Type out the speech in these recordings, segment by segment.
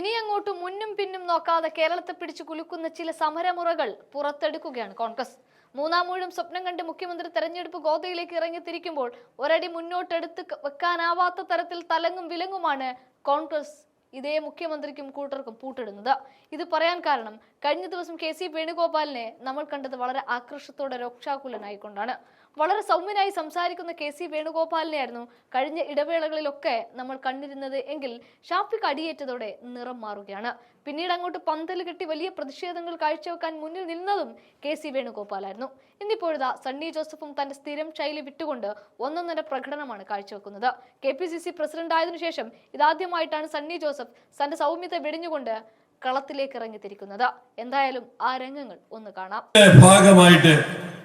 ഇനി അങ്ങോട്ട് മുന്നും പിന്നും നോക്കാതെ കേരളത്തെ പിടിച്ചു കുലുക്കുന്ന ചില സമരമുറകൾ പുറത്തെടുക്കുകയാണ് കോൺഗ്രസ്. മൂന്നാം മൂഴും സ്വപ്നം കണ്ട് മുഖ്യമന്ത്രി തെരഞ്ഞെടുപ്പ് ഗോതയിലേക്ക് ഇറങ്ങിത്തിരിക്കുമ്പോൾ ഒരടി മുന്നോട്ടെടുത്ത് വെക്കാനാവാത്ത തരത്തിൽ തലങ്ങും വിലങ്ങുമാണ് കോൺഗ്രസ് ഇതേ മുഖ്യമന്ത്രിക്കും കൂട്ടർക്കും പൂട്ടിടുന്നത്. ഇത് പറയാൻ കാരണം കഴിഞ്ഞ ദിവസം കെ സി വേണുഗോപാലിനെ നമ്മൾ കണ്ടത് വളരെ ആക്രോശത്തോടെ രോക്ഷാകുലനായിക്കൊണ്ടാണ്. വളരെ സൗമ്യനായി സംസാരിക്കുന്ന കെ സി വേണുഗോപാലിനെയായിരുന്നു കഴിഞ്ഞ ഇടവേളകളിലൊക്കെ നമ്മൾ കണ്ടിരുന്നത് എങ്കിൽ ഷാഫിക്ക് അടിയേറ്റതോടെ നിറം മാറുകയാണ്. പിന്നീട് അങ്ങോട്ട് പന്തൽ കെട്ടി വലിയ പ്രതിഷേധങ്ങൾ കാഴ്ചവെക്കാൻ മുന്നിൽ നിന്നതും കെ സി വേണുഗോപാലായിരുന്നു. ഇന്നിപ്പോഴതാ സണ്ണി ജോസഫും തന്റെ സ്ഥിരം ശൈലി വിട്ടുകൊണ്ട് ഒന്നൊന്നര പ്രകടനമാണ് കാഴ്ചവെക്കുന്നത്. K P C C president ആയതിനു ശേഷം ഇതാദ്യമായിട്ടാണ് സണ്ണി ജോസഫ് തന്റെ സൗമ്യത വെടിഞ്ഞുകൊണ്ട് കളത്തിലേക്ക് ഇറങ്ങിത്തിരിക്കുന്നത് എന്തായാലും ആ രംഗങ്ങൾ ഒന്ന് കാണാം. ഭാഗമായിട്ട്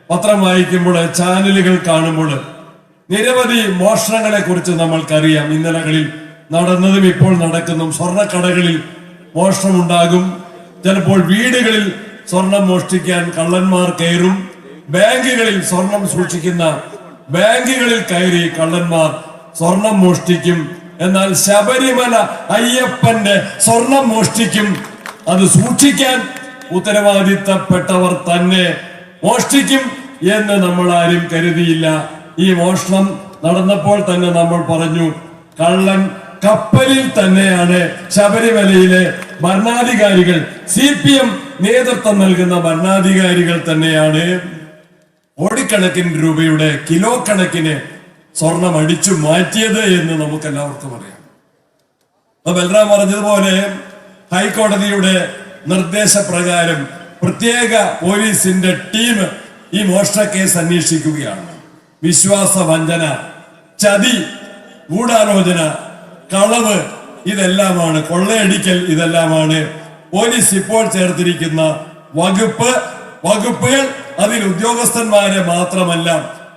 പത്രം വായിക്കുമ്പോൾ ചാനലുകൾ കാണുമ്പോൾ നിരവധി മോഷണങ്ങളെ കുറിച്ച് നമ്മൾക്കറിയാം. ഇന്നലകളിൽ നടന്നതും ഇപ്പോൾ നടക്കുന്നതും സ്വർണക്കടകളിൽ മോഷണമുണ്ടാകും. ചിലപ്പോൾ വീടുകളിൽ സ്വർണം മോഷ്ടിക്കാൻ കള്ളന്മാർ കയറും. ബാങ്കുകളിൽ സ്വർണം സൂക്ഷിക്കുന്ന ബാങ്കുകളിൽ കയറി കള്ളന്മാർ സ്വർണം മോഷ്ടിക്കും. എന്നാൽ ശബരിമല അയ്യപ്പന്റെ സ്വർണം മോഷ്ടിക്കും. അത് സൂക്ഷിക്കാൻ ഉത്തരവാദിത്തപ്പെട്ടവർ തന്നെ മോഷ്ടിക്കും എന്ന് നമ്മൾ ആരും കരുതിയില്ല. ഈ മോഷണം നടന്നപ്പോൾ തന്നെ നമ്മൾ പറഞ്ഞു കള്ളൻ കപ്പലിൽ തന്നെയാണ് ശബരിമലയിലെ ഭരണാധികാരികൾ. സി പി എം നേതൃത്വം നൽകുന്ന ഭരണാധികാരികൾ തന്നെയാണ്. കോടിക്കണക്കിന് രൂപയുടെ കിലോ കണക്കിന് സ്വർണം അടിച്ചു മാറ്റിയത് എന്ന് നമുക്ക് എല്ലാവർക്കും അറിയാം. അപ്പൊ ബൽറാം പറഞ്ഞതുപോലെ ഹൈക്കോടതിയുടെ നിർദ്ദേശപ്രകാരം പ്രത്യേക പോലീസിന്റെ ടീം ഈ മോഷണ കേസ് അന്വേഷിക്കുകയാണ്. വിശ്വാസ വഞ്ചന ചതി ഗൂഢാലോചന കളവ് ഇതെല്ലാമാണ് കൊള്ളയടിക്കൽ ഇതെല്ലാമാണ്. പോലീസ് ഇപ്പോൾ ചേർത്തിരിക്കുന്ന വകുപ്പ് വകുപ്പുകൾ അതിൽ ഉദ്യോഗസ്ഥന്മാരെ മാത്രമല്ല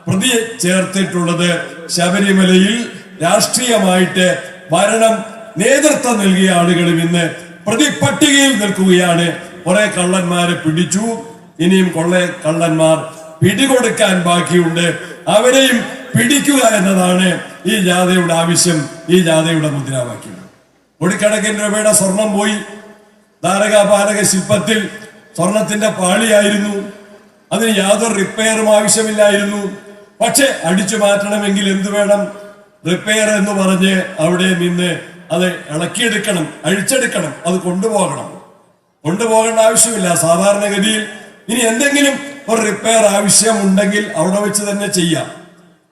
പ്രതി ചേർത്തിട്ടുള്ളത് ശബരിമലയിൽ രാഷ്ട്രീയമായിട്ട് ഭരണം നേതൃത്വം നൽകിയ ആളുകളും ഇന്ന് പ്രതിപട്ടികയിൽ നിൽക്കുകയാണ്. കുറെ കള്ളന്മാരെ പിടിച്ചു. ഇനിയും കൊള്ളെ കള്ളന്മാർ പിടികൊടുക്കാൻ ബാക്കിയുണ്ട്. അവരെയും പിടിക്കുക എന്നതാണ് ഈ ജാഥയുടെ ആവശ്യം ഈ ജാഥയുടെ മുദ്രാവാക്യം. കോടിക്കണക്കിന് രൂപയുടെ സ്വർണം പോയി. ധാരകാപാലക ശില്പത്തിൽ സ്വർണത്തിന്റെ പാളിയായിരുന്നു. അതിന് യാതൊരു റിപ്പയറും ആവശ്യമില്ലായിരുന്നു. പക്ഷെ അടിച്ചു മാറ്റണമെങ്കിൽ എന്തു വേണം? റിപ്പയർ എന്ന് പറഞ്ഞ് അവിടെ നിന്ന് അത് ഇളക്കിയെടുക്കണം അഴിച്ചെടുക്കണം അത് കൊണ്ടുപോകണം. കൊണ്ടുപോകേണ്ട ആവശ്യമില്ല. സാധാരണഗതിയിൽ ഇനി എന്തെങ്കിലും ഒരു റിപ്പയർ ആവശ്യമുണ്ടെങ്കിൽ അവിടെ വെച്ച് തന്നെ ചെയ്യാം.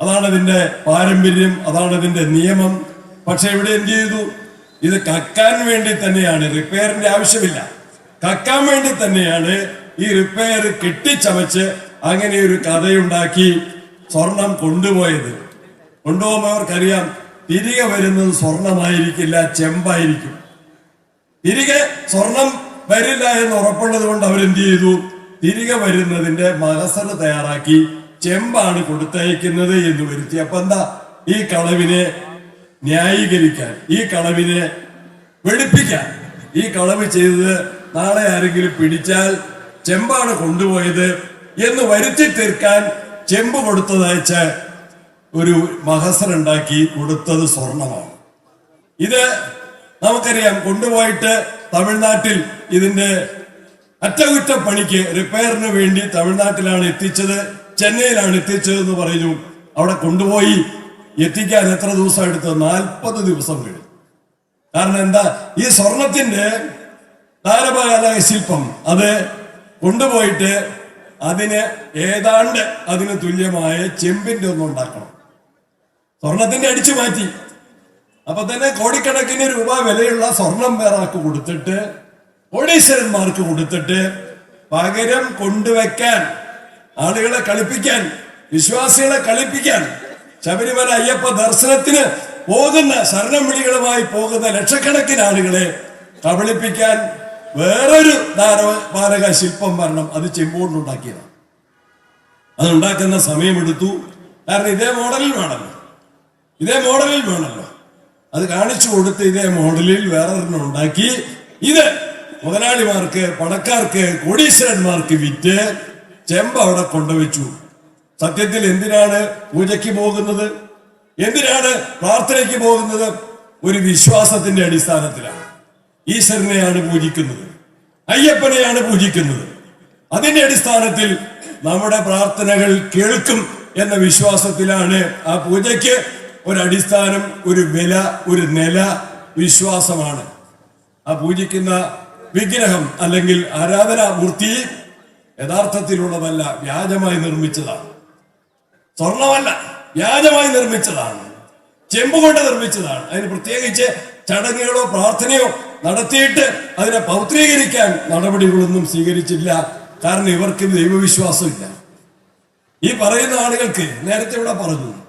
അതാണ് ഇതിന്റെ പാരമ്പര്യം അതാണ് ഇതിന്റെ നിയമം. പക്ഷെ ഇവിടെ എന്ത് ചെയ്തു? ഇത് കക്കാൻ വേണ്ടി തന്നെയാണ്. റിപ്പയറിന്റെ ആവശ്യമില്ല. കക്കാൻ വേണ്ടി തന്നെയാണ് ഈ റിപ്പയർ കെട്ടിച്ചമച്ച് അങ്ങനെ ഒരു കഥയുണ്ടാക്കി സ്വർണം കൊണ്ടുപോയത്. കൊണ്ടുപോകുന്നവർക്കറിയാം തിരികെ വരുന്നത് സ്വർണമായിരിക്കില്ല ചെമ്പായിരിക്കും. തിരികെ സ്വർണം വരില്ല എന്ന് ഉറപ്പുള്ളത് കൊണ്ട് അവരെന്ത് ചെയ്തു? തിരികെ വരുന്നതിന്റെ മഹസറ് തയ്യാറാക്കി ചെമ്പാണ് കൊടുത്തയക്കുന്നത് എന്ന് വരുത്തി. അപ്പൊ എന്താ? ഈ കളവിനെ ന്യായീകരിക്കാൻ ഈ കളവിനെ വെളുപ്പിക്കാൻ. ഈ കളവ് ചെയ്തത് നാളെ ആരെങ്കിലും പിടിച്ചാൽ ചെമ്പാണ് കൊണ്ടുപോയത് എന്ന് വരുത്തി തീർക്കാൻ ചെമ്പ് കൊടുത്തതയച്ച ഒരു മഹസറുണ്ടാക്കി കൊടുത്തത് സ്വർണമാണ്. ഇത് നമുക്കറിയാം കൊണ്ടുപോയിട്ട് തമിഴ്നാട്ടിൽ ഇതിന്റെ അറ്റകുറ്റപ്പണിക്ക് റിപ്പയറിന് വേണ്ടി തമിഴ്നാട്ടിലാണ് എത്തിച്ചത് ചെന്നൈയിലാണ് എത്തിച്ചത് എന്ന് പറഞ്ഞു അവിടെ കൊണ്ടുപോയി എത്തിക്കാൻ എത്ര ദിവസം എടുത്തത് നാൽപ്പത് ദിവസം കഴിഞ്ഞു. കാരണം എന്താ? ഈ സ്വർണത്തിന്റെ താരപാല ശില്പം അത് കൊണ്ടുപോയിട്ട് അതിന് ഏതാണ്ട് അതിന് തുല്യമായ ചെമ്പിന്റെ ഒന്നും ഉണ്ടാക്കണം. സ്വർണത്തിന്റെ അടിച്ചു മാറ്റി. അപ്പൊ തന്നെ കോടിക്കണക്കിന് രൂപ വിലയുള്ള സ്വർണം വേറാക്ക് കൊടുത്തിട്ട് കോടീശ്വരന്മാർക്ക് കൊടുത്തിട്ട് പകരം കൊണ്ടുവെക്കാൻ ആളുകളെ കളിപ്പിക്കാൻ വിശ്വാസികളെ കളിപ്പിക്കാൻ ശബരിമല അയ്യപ്പ ദർശനത്തിന് പോകുന്ന ശരണം വിളികളുമായി പോകുന്ന ലക്ഷക്കണക്കിന് ആളുകളെ കബളിപ്പിക്കാൻ വേറൊരു ധാരപാലക ശില്പം വരണം. അത് ചെമ്പോണ്ടുണ്ടാക്കിയതാണ് അതുണ്ടാക്കുന്ന സമയമെടുത്തു. കാരണം ഇതേ മോഡലിൽ വേണമല്ലോ. ഇതേ മോഡലിൽ വേണമല്ലോ. അത് കാണിച്ചു കൊടുത്ത് ഇതേ മോഡലിൽ വേറൊരെണ്ണം ഉണ്ടാക്കി. ഇത് മുതലാളിമാർക്ക് പണക്കാർക്ക് കോടീശ്വരന്മാർക്ക് വിറ്റ് ചെമ്പ് അവിടെ കൊണ്ടുവച്ചു. സത്യത്തിൽ എന്തിനാണ് പൂജയ്ക്ക് പോകുന്നത്? എന്തിനാണ് പ്രാർത്ഥനയ്ക്ക് പോകുന്നത്? ഒരു വിശ്വാസത്തിന്റെ അടിസ്ഥാനത്തിലാണ്. ഈശ്വരനെയാണ് പൂജിക്കുന്നത്. അയ്യപ്പനെയാണ് പൂജിക്കുന്നത്. അതിന്റെ അടിസ്ഥാനത്തിൽ നമ്മുടെ പ്രാർത്ഥനകൾ കേൾക്കും എന്ന വിശ്വാസത്തിലാണ് ആ പൂജയ്ക്ക് ഒരു അടിസ്ഥാനം ഒരു വില ഒരു നില വിശ്വാസമാണ്. ആ പൂജിക്കുന്ന വിഗ്രഹം അല്ലെങ്കിൽ ആരാധനാമൂർത്തി യഥാർത്ഥത്തിലുള്ളതല്ല വ്യാജമായി നിർമ്മിച്ചതാണ്. സ്വർണമല്ല വ്യാജമായി നിർമ്മിച്ചതാണ്. ചെമ്പ് കൊണ്ട് നിർമ്മിച്ചതാണ്. അതിന് പ്രത്യേകിച്ച് ചടങ്ങുകളോ പ്രാർത്ഥനയോ നടത്തിയിട്ട് അതിനെ പൗത്രീകരിക്കാൻ നടപടികളൊന്നും സ്വീകരിച്ചില്ല. കാരണം ഇവർക്ക് ദൈവവിശ്വാസമില്ല. ഈ പറയുന്ന ആളുകൾക്ക് നേരത്തെ ഇവിടെ പറഞ്ഞു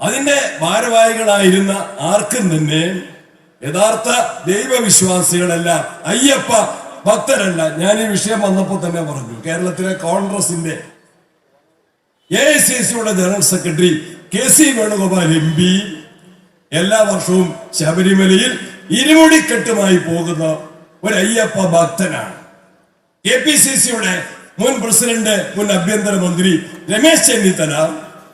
അതിന്റെ ഭാരവാഹികളായിരുന്ന ആർക്കും തന്നെ യഥാർത്ഥ ദൈവവിശ്വാസികളല്ല അയ്യപ്പ ഭക്തരല്ല. ഞാൻ ഈ വിഷയം വന്നപ്പോൾ തന്നെ പറഞ്ഞു കേരളത്തിലെ കോൺഗ്രസിന്റെ എ ഐ സി സിയുടെ general secretary K C Venugopal M P എല്ലാ വർഷവും ശബരിമലയിൽ ഇരുമുടിക്കെട്ടുമായി പോകുന്ന ഒരു അയ്യപ്പ ഭക്തനാണ്. കെ പി സി സിയുടെ മുൻ പ്രസിഡന്റ് മുൻ ആഭ്യന്തരമന്ത്രി രമേശ് ചെന്നിത്തല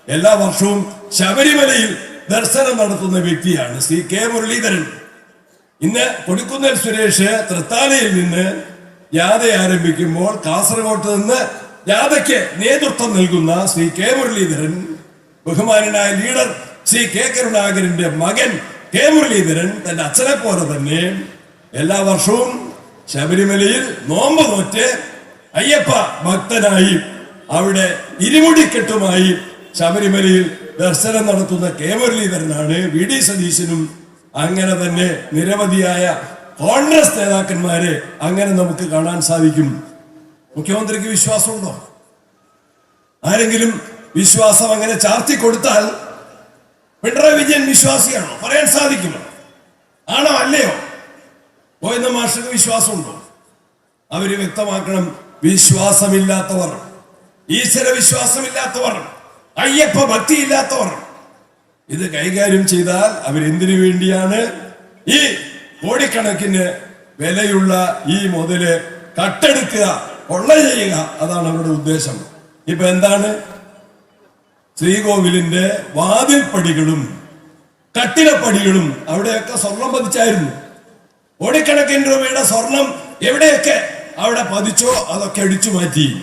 എല്ലാ വർഷവും ശബരിമലയിൽ ദർശനം നടത്തുന്ന വ്യക്തിയാണ് ശ്രീ കെ മുരളീധരൻ. ഇന്ന് കൊടിക്കുന്നൽ സുരേഷ് തൃത്താലയിൽ നിന്ന് ജാഥ ആരംഭിക്കുമ്പോൾ കാസർഗോട്ട് നിന്ന് ജാഥയ്ക്ക് നേതൃത്വം നൽകുന്ന ശ്രീ കെ മുരളീധരൻ ബഹുമാനായ ലീഡർ ശ്രീ കെ കരുണാകരന്റെ മകൻ കെ മുരളീധരൻ തന്റെ അച്ഛനെ പോലെ തന്നെ എല്ലാ വർഷവും ശബരിമലയിൽ നോമ്പ് നോറ്റ് അയ്യപ്പ ഭക്തനായി അവിടെ ഇരുമുടിക്കെട്ടുമായി ശബരിമലയിൽ ദർശനം നടത്തുന്ന കെ മുരളീധരനാണ് വി ഡി സതീശനും. അങ്ങനെ തന്നെ നിരവധിയായ കോൺഗ്രസ് നേതാക്കന്മാരെ അങ്ങനെ നമുക്ക് കാണാൻ സാധിക്കും. മുഖ്യമന്ത്രിക്ക് വിശ്വാസമുണ്ടോ? ആരെങ്കിലും വിശ്വാസം അങ്ങനെ ചാർത്തി കൊടുത്താൽ പിണറായി വിജയൻ വിശ്വാസിയാണോ? പറയാൻ സാധിക്കുമോ? ആണോ അല്ലയോ? ഗോവിന്ദ മാഷക്ക് വിശ്വാസമുണ്ടോ? അവർ വ്യക്തമാക്കണം വിശ്വാസമില്ലാത്തവർ ഈശ്വര വിശ്വാസമില്ലാത്തവർ. അയ്യപ്പ ഭക്തിയില്ലാത്തവർ. ഇത് കൈകാര്യം ചെയ്താൽ അവരെന്തിനു വേണ്ടിയാണ്? ഈ കോടിക്കണക്കിന് വിലയുള്ള ഈ മുതൽ കട്ടെടുക്കുക കൊള്ള ചെയ്യുക അതാണ് അവരുടെ ഉദ്ദേശം. ഇപ്പൊ എന്താണ്? ശ്രീകോവിലിന്റെ വാതിൽപ്പടികളും കട്ടിലപ്പടികളും അവിടെയൊക്കെ സ്വർണം പതിച്ചായിരുന്നു. കോടിക്കണക്കിന് രൂപയുടെ സ്വർണം എവിടെയൊക്കെ അവിടെ പതിച്ചോ അതൊക്കെ അടിച്ചു മാറ്റി.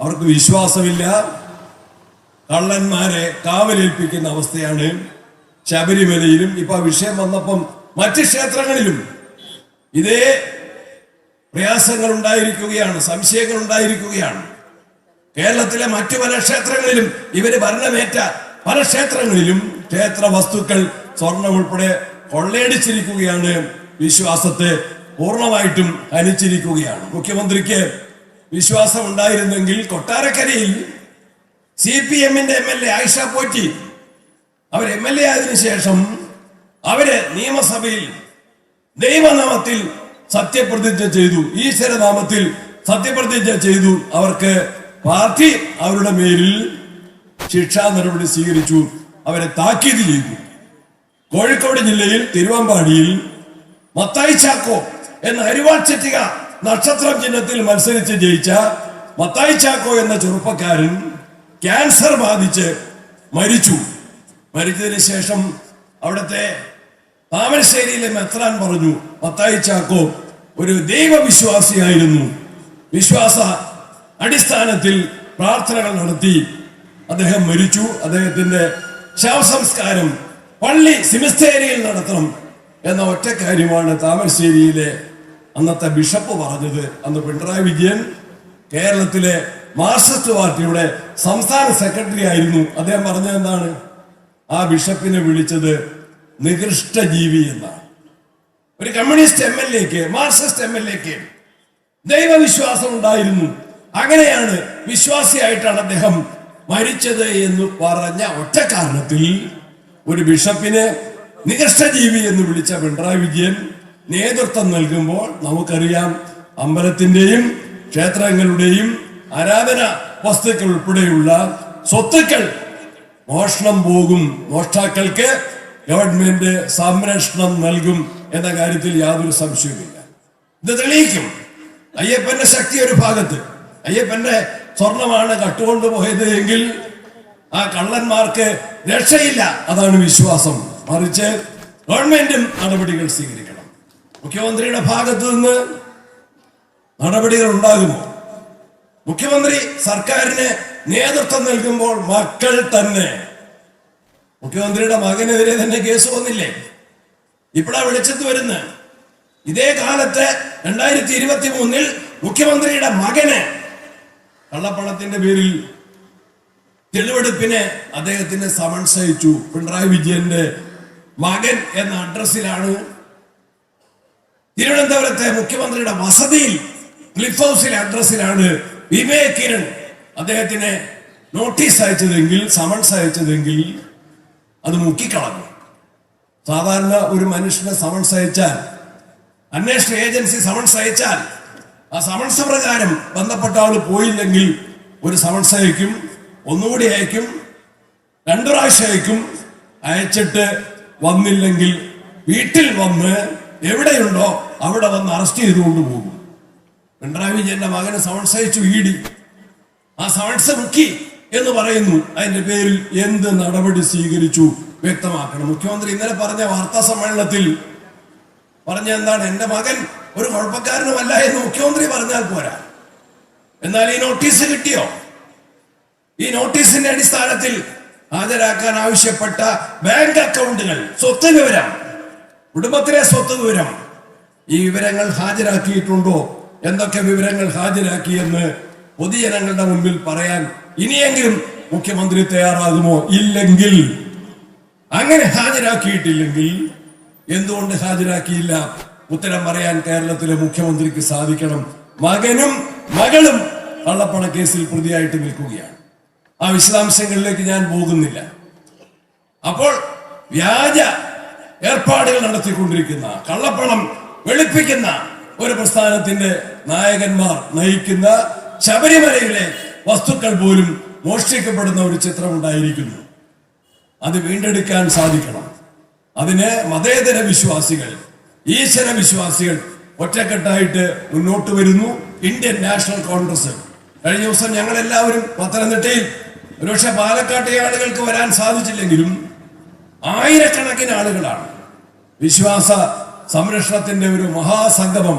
അവർക്ക് വിശ്വാസമില്ല. കള്ളന്മാരെ കാവലേൽപ്പിക്കുന്ന അവസ്ഥയാണ് ശബരിമലയിലും ഇപ്പൊ ആ വിഷയം വന്നപ്പം മറ്റ് ക്ഷേത്രങ്ങളിലും. ഇതേ പ്രയാസങ്ങൾ ഉണ്ടായിരിക്കുകയാണ് സംശയങ്ങൾ ഉണ്ടായിരിക്കുകയാണ് കേരളത്തിലെ മറ്റു പല ക്ഷേത്രങ്ങളിലും ഇവർ ഭരണമേറ്റ പല ക്ഷേത്രങ്ങളിലും ക്ഷേത്ര വസ്തുക്കൾ സ്വർണം ഉൾപ്പെടെ കൊള്ളയടിച്ചിരിക്കുകയാണ്. വിശ്വാസത്തെ പൂർണമായിട്ടും ഹനിച്ചിരിക്കുകയാണ്. മുഖ്യമന്ത്രിക്ക് വിശ്വാസം ഉണ്ടായിരുന്നെങ്കിൽ കൊട്ടാരക്കരയിൽ സി പി എമ്മിന്റെ M L A Aisha Potty. Our M L A ആയതിനു ശേഷം അവർ നിയമസഭയിൽ ദൈവനാമത്തിൽ സത്യപ്രതിജ്ഞ ചെയ്തു. ഈശ്വരനാമത്തിൽ സത്യപ്രതിജ്ഞ ചെയ്തു. അവർക്ക് പാർട്ടി അവരുടെ മേലിൽ ശിക്ഷാ നടപടി സ്വീകരിച്ചു. അവരെ താക്കീത് ചെയ്തു. കോഴിക്കോട് ജില്ലയിൽ തിരുവമ്പാടിയിൽ മത്തായി ചാക്കോ എന്ന അരിവാൾ ചെറ്റിക നക്ഷത്രം ചിഹ്നത്തിൽ മത്സരിച്ച് ജയിച്ച മത്തായി ചാക്കോ എന്ന ചെറുപ്പക്കാരൻ ക്യാൻസർ ബാധിച്ച് മരിച്ചു. മരിച്ചതിന് ശേഷം അവിടുത്തെ താമരശ്ശേരിയിലെ മെത്രാൻ പറഞ്ഞു പത്തായിച്ചാക്കോ ചാക്കോ ഒരു ദൈവവിശ്വാസിയായിരുന്നു. വിശ്വാസ അടിസ്ഥാനത്തിൽ പ്രാർത്ഥനകൾ നടത്തി. അദ്ദേഹം മരിച്ചു. അദ്ദേഹത്തിന്റെ ശവസംസ്കാരം പള്ളി സിമിസ്തേരിയിൽ നടത്തണം എന്ന ഒറ്റ കാര്യമാണ് താമരശ്ശേരിയിലെ അന്നത്തെ ബിഷപ്പ് പറഞ്ഞത്. അന്ന് പിണറായി വിജയൻ കേരളത്തിലെ മാർക്സിസ്റ്റ് പാർട്ടിയുടെ സംസ്ഥാന സെക്രട്ടറി ആയിരുന്നു. അദ്ദേഹം പറഞ്ഞത് എന്താണ്? ആ ബിഷപ്പിനെ വിളിച്ചത് നികൃഷ്ട ജീവി എന്നാണ്. ഒരു കമ്മ്യൂണിസ്റ്റ് എം എൽ എക്ക് മാർക്സിസ്റ്റ് എം എൽ എക്ക് ദൈവവിശ്വാസം ഉണ്ടായിരുന്നു. അങ്ങനെയാണ് വിശ്വാസിയായിട്ടാണ് അദ്ദേഹം മരിച്ചത് എന്ന് പറഞ്ഞ ഒറ്റ കാരണത്തിൽ ഒരു ബിഷപ്പിനെ നികൃഷ്ട ജീവി എന്ന് വിളിച്ച പിണറായി വിജയൻ നേതൃത്വം നൽകുമ്പോൾ നമുക്കറിയാം അമ്പലത്തിന്റെയും ക്ഷേത്രങ്ങളുടെയും ആരാധന വസ്തുക്കൾ ഉൾപ്പെടെയുള്ള സ്വത്തുക്കൾ. മോഷണം പോകും. മോഷ്ടാക്കൾക്ക് ഗവൺമെന്റ് സംരക്ഷണം നൽകും എന്ന കാര്യത്തിൽ യാതൊരു സംശയവുമില്ല. ഇത് തെളിയിക്കും. അയ്യപ്പന്റെ ശക്തി ഒരു ഭാഗത്ത്. അയ്യപ്പന്റെ സ്വർണമാണ് കട്ടുകൊണ്ട് പോയത് എങ്കിൽ ആ കള്ളന്മാർക്ക് രക്ഷയില്ല. അതാണ് വിശ്വാസം. മറിച്ച് ഗവൺമെന്റും നടപടികൾ സ്വീകരിക്കണം. മുഖ്യമന്ത്രിയുടെ ഭാഗത്ത് നിന്ന് നടപടികൾ ഉണ്ടാകുമോ? മുഖ്യമന്ത്രി സർക്കാരിന് നേതൃത്വം നൽകുമ്പോൾ മക്കൾ തന്നെ. മുഖ്യമന്ത്രിയുടെ മകനെതിരെ തന്നെ കേസ് വന്നില്ലേ? ഇപ്പോഴാ വെളിച്ചത്ത് വരുന്നത്. ഇതേ കാലത്ത് രണ്ടായിരത്തി ഇരുപത്തി മൂന്നിൽ മുഖ്യമന്ത്രിയുടെ മകന് കള്ളപ്പണത്തിന്റെ പേരിൽ തെളിവെടുപ്പിന് അദ്ദേഹത്തിന് സമൻസ് അയച്ചു. പിണറായി വിജയന്റെ മകൻ എന്ന അഡ്രസ്സിലാണ് തിരുവനന്തപുരത്തെ മുഖ്യമന്ത്രിയുടെ വസതിയിൽ ക്ലിഫ് ഹൗസിലെ അഡ്രസ്സിലാണ് വിവേക് കിരൺ അദ്ദേഹത്തിന് നോട്ടീസ് അയച്ചതെങ്കിൽ സമൺസ് അയച്ചതെങ്കിൽ അത് മുക്കിക്കളഞ്ഞു. സാധാരണ ഒരു മനുഷ്യനെ സമൺസ് അയച്ചാൽ അന്വേഷണ ഏജൻസി സമൺസ് അയച്ചാൽ ആ സമൺസ് പ്രകാരം ബന്ധപ്പെട്ട ആൾ പോയില്ലെങ്കിൽ ഒരു സമൺസ് അയക്കും ഒന്നുകൂടി അയക്കും രണ്ടു പ്രാവശ്യം അയക്കും അയച്ചിട്ട് വന്നില്ലെങ്കിൽ വീട്ടിൽ വന്ന് എവിടെയുണ്ടോ അവിടെ വന്ന് അറസ്റ്റ് ചെയ്തുകൊണ്ട് പോകും. പിണറായി വിജയന്റെ മകനെ സമൻസ് ഈടി. ആ സമൻസ് മുക്കി എന്ന് പറയുന്നു. അതിന്റെ പേരിൽ എന്ത് നടപടി സ്വീകരിച്ചു വ്യക്തമാക്കണം. മുഖ്യമന്ത്രി ഇന്നലെ പറഞ്ഞ വാർത്താ സമ്മേളനത്തിൽ പറഞ്ഞ എന്താണ്? എന്റെ മകൻ ഒരു കുഴപ്പക്കാരനുമല്ല എന്ന് മുഖ്യമന്ത്രി പറഞ്ഞാൽ പോരാ. എന്നാൽ ഈ നോട്ടീസ് കിട്ടിയോ? ഈ നോട്ടീസിന്റെ അടിസ്ഥാനത്തിൽ ഹാജരാക്കാൻ ആവശ്യപ്പെട്ട ബാങ്ക് അക്കൗണ്ടുകൾ സ്വത്ത് വിവരം കുടുംബത്തിലെ സ്വത്ത് വിവരം ഈ വിവരങ്ങൾ ഹാജരാക്കിയിട്ടുണ്ടോ? എന്തൊക്കെ വിവരങ്ങൾ ഹാജരാക്കിയെന്ന് പൊതുജനങ്ങളുടെ മുമ്പിൽ പറയാൻ ഇനിയെങ്കിലും മുഖ്യമന്ത്രി തയ്യാറാകുമോ? ഇല്ലെങ്കിൽ. അങ്ങനെ ഹാജരാക്കിയിട്ടില്ലെങ്കിൽ എന്തുകൊണ്ട് ഹാജരാക്കിയില്ല? ഉത്തരം പറയാൻ കേരളത്തിലെ മുഖ്യമന്ത്രിക്ക് സാധിക്കണം. മകനും മകളും കള്ളപ്പണ കേസിൽ പ്രതിയായിട്ട് നിൽക്കുകയാണ്. ആ വിശദാംശങ്ങളിലേക്ക് ഞാൻ പോകുന്നില്ല. അപ്പോൾ വ്യാജ ഏർപ്പാടുകൾ നടത്തിക്കൊണ്ടിരിക്കുന്ന കള്ളപ്പണം വെളുപ്പിക്കുന്ന ഒരു പ്രസ്ഥാനത്തിന്റെ നായകന്മാർ നയിക്കുന്ന ശബരിമലയിലെ വസ്തുക്കൾ പോലും മോഷ്ടിക്കപ്പെടുന്ന ഒരു ചിത്രം ഉണ്ടായിരിക്കുന്നു. അത് വീണ്ടെടുക്കാൻ സാധിക്കണം. അതിന് മതേതര വിശ്വാസികൾ ഈശ്വര വിശ്വാസികൾ ഒറ്റക്കെട്ടായിട്ട് മുന്നോട്ട് വരുന്നു. Indian National Congress. കഴിഞ്ഞ ദിവസം ഞങ്ങൾ എല്ലാവരും പത്തനംതിട്ടയിൽ ഒരുപക്ഷെ പാലക്കാട്ടെ ആളുകൾക്ക് വരാൻ സാധിച്ചില്ലെങ്കിലും ആയിരക്കണക്കിന് ആളുകളാണ് വിശ്വാസ സംരക്ഷണത്തിന്റെ ഒരു മഹാസംഗമം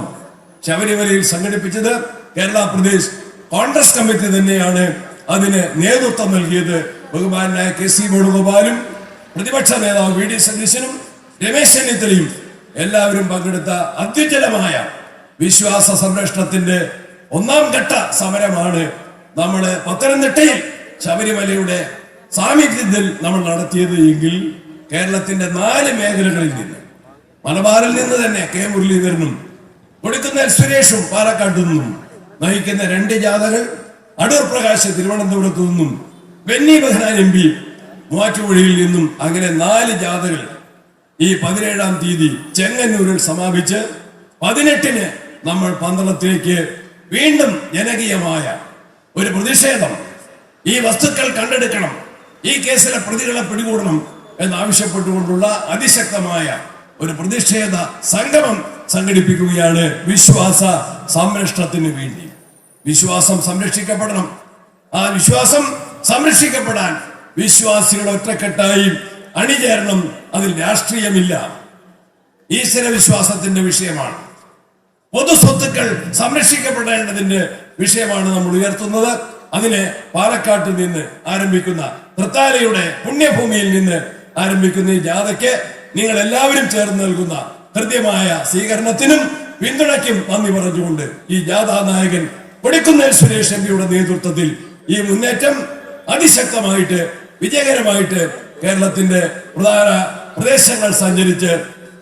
ശബരിമലയിൽ സംഘടിപ്പിച്ചത് കേരള പ്രദേശ് കോൺഗ്രസ് കമ്മിറ്റി തന്നെയാണ് അതിന് നേതൃത്വം നൽകിയത്. ബഹുമാനായ കെ സി വേണുഗോപാലും പ്രതിപക്ഷ നേതാവ് വി ഡി സതീശനും രമേശ് ചെന്നിത്തലയും എല്ലാവരും പങ്കെടുത്ത അത്യുജ്ജലമായ വിശ്വാസ സംരക്ഷണത്തിന്റെ ഒന്നാം ഘട്ട സമരമാണ് നമ്മൾ പത്തനംതിട്ടയിൽ ശബരിമലയുടെ സാമീപ്യത്തിൽ നമ്മൾ നടത്തിയത് എങ്കിൽ കേരളത്തിന്റെ നാല് മേഖലകളിൽ നിന്ന് മലബാറിൽ നിന്ന് തന്നെ കെ മുരളീധരനും കൊടുക്കുന്ന സുരേഷും പാലക്കാട്ടു നിന്നും നയിക്കുന്ന രണ്ട് ജാഥകൾ അടൂർ പ്രകാശ് തിരുവനന്തപുരത്തു നിന്നും ബെന്നി ബെഹ്നാൻ എം പി മൂവാറ്റുപുഴയിൽ നിന്നും അങ്ങനെ നാല് ജാഥകൾ ഈ പതിനേഴാം തീയതി ചെങ്ങന്നൂരിൽ സമാപിച്ച് പതിനെട്ടിന് നമ്മൾ പന്തളത്തിലേക്ക് വീണ്ടും ജനകീയമായ ഒരു പ്രതിഷേധം. ഈ വസ്തുക്കൾ കണ്ടെടുക്കണം. ഈ കേസിലെ പ്രതികളെ പിടികൂടണം എന്നാവശ്യപ്പെട്ടുകൊണ്ടുള്ള അതിശക്തമായ ഒരു പ്രതിഷേധ സംഗമം സംഘടിപ്പിക്കുകയാണ് വിശ്വാസ സംരക്ഷണത്തിന് വേണ്ടി. വിശ്വാസം സംരക്ഷിക്കപ്പെടണം. ആ വിശ്വാസം സംരക്ഷിക്കപ്പെടാൻ വിശ്വാസികൾ ഒറ്റക്കെട്ടായി അണിചേരണം അതിൽ രാഷ്ട്രീയമില്ല. ഈശ്വര വിശ്വാസത്തിന്റെ വിഷയമാണ്. പൊതു സ്വത്തുക്കൾ സംരക്ഷിക്കപ്പെടേണ്ടതിന്റെ വിഷയമാണ് നമ്മൾ ഉയർത്തുന്നത്. അതിനെ പാലക്കാട്ടിൽ നിന്ന് ആരംഭിക്കുന്ന തൃത്താലയുടെ പുണ്യഭൂമിയിൽ നിന്ന് ആരംഭിക്കുന്ന ഈ ജാഥയ്ക്ക് നിങ്ങൾ എല്ലാവരും ചേർന്ന് നൽകുന്ന ഹൃദ്യമായ സ്വീകരണത്തിനും പിന്തുണയ്ക്കും നന്ദി പറഞ്ഞുകൊണ്ട് ഈ ജാഥാ നായകൻ കൊടിക്കുന്നേൽ സുരേഷ് എം പിയുടെ നേതൃത്വത്തിൽ ഈ മുന്നേറ്റം അതിശക്തമായിട്ട് വിജയകരമായിട്ട് കേരളത്തിന്റെ പ്രധാന പ്രദേശങ്ങൾ സഞ്ചരിച്ച്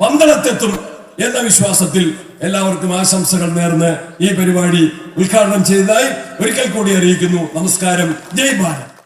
പന്തളത്തെത്തും എന്ന വിശ്വാസത്തിൽ എല്ലാവർക്കും ആശംസകൾ നേർന്ന് ഈ പരിപാടി ഉദ്ഘാടനം ചെയ്തതായി ഒരിക്കൽ കൂടി അറിയിക്കുന്നു. നമസ്കാരം. ജയ് ഭാരത്